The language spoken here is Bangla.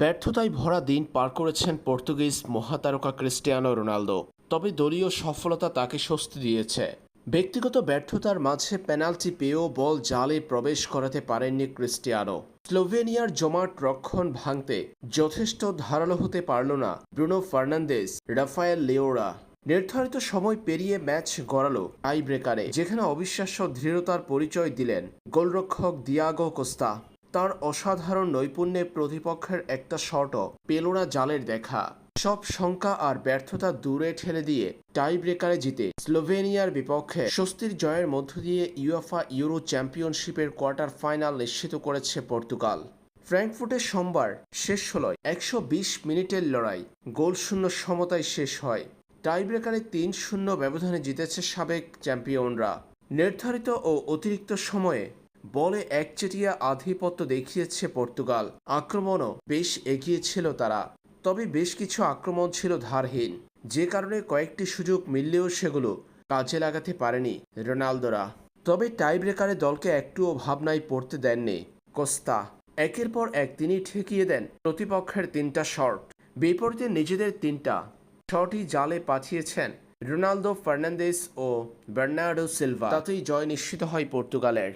ব্যর্থতায় ভরা দিন পার করেছেন পর্তুগিজ মহাতারকা ক্রিস্টিয়ানো রোনালদো। তবে দলীয় সফলতা তাকে স্বস্তি দিয়েছে। ব্যক্তিগত ব্যর্থতার মাঝে পেনাল্টি পেয়েও বল জালে প্রবেশ করাতে পারেননি ক্রিস্টিয়ানো। স্লোভেনিয়ার জমাট রক্ষণ ভাঙতে যথেষ্ট ধারালো হতে পারল না ব্রুনো ফার্নান্দেজ, রাফায়েল লিওরা। নির্ধারিত সময় পেরিয়ে ম্যাচ গড়ালো টাই ব্রেকারে যেখানে অবিশ্বাস্য দৃঢ়তার পরিচয় দিলেন গোলরক্ষক দিয়াগো কোস্তা। তার অসাধারণ নৈপুণ্যে প্রতিপক্ষের একটা শটও পেল না জালের দেখা। সব শঙ্কা আর ব্যর্থতা দূরে ঠেলে দিয়ে টাই ব্রেকারে জিতে স্লোভেনিয়ার বিপক্ষে স্বস্তির জয়ের মধ্য দিয়ে ইউএফা ইউরো চ্যাম্পিয়নশিপের কোয়ার্টার ফাইনাল নিশ্চিত করেছে পর্তুগাল। ফ্র্যাঙ্কফুটে সোমবার শেষ হল একশো বিশ মিনিটের লড়াই গোলশূন্য সমতায় শেষ হয়। টাইব্রেকারে তিন শূন্য ব্যবধানে জিতেছে সাবেক চ্যাম্পিয়নরা। নির্ধারিত ও অতিরিক্ত সময়ে বলে একচেটিয়া আধিপত্য দেখিয়েছে পর্তুগাল। আক্রমণও বেশ এগিয়ে ছিল তারা। তবে বেশ কিছু আক্রমণ ছিল ধারহীন। যে কারণে কয়েকটি সুযোগ মিললেও সেগুলো কাজে লাগাতে পারেনি রোনালদোরা। তবে টাইব্রেকারে দলকে একটুও ভাবনায় পড়তে দেননি কোস্তা। একের পর এক তিনি ঠেকিয়ে দেন প্রতিপক্ষের তিনটা শট। বিপরীতে নিজেদের তিনটা শটই জালে পাঠিয়েছেন রোনালদো ফার্নান্দেস ও বার্নার্ডো সিলভা। তাতেই জয় নিশ্চিত হয় পর্তুগালের।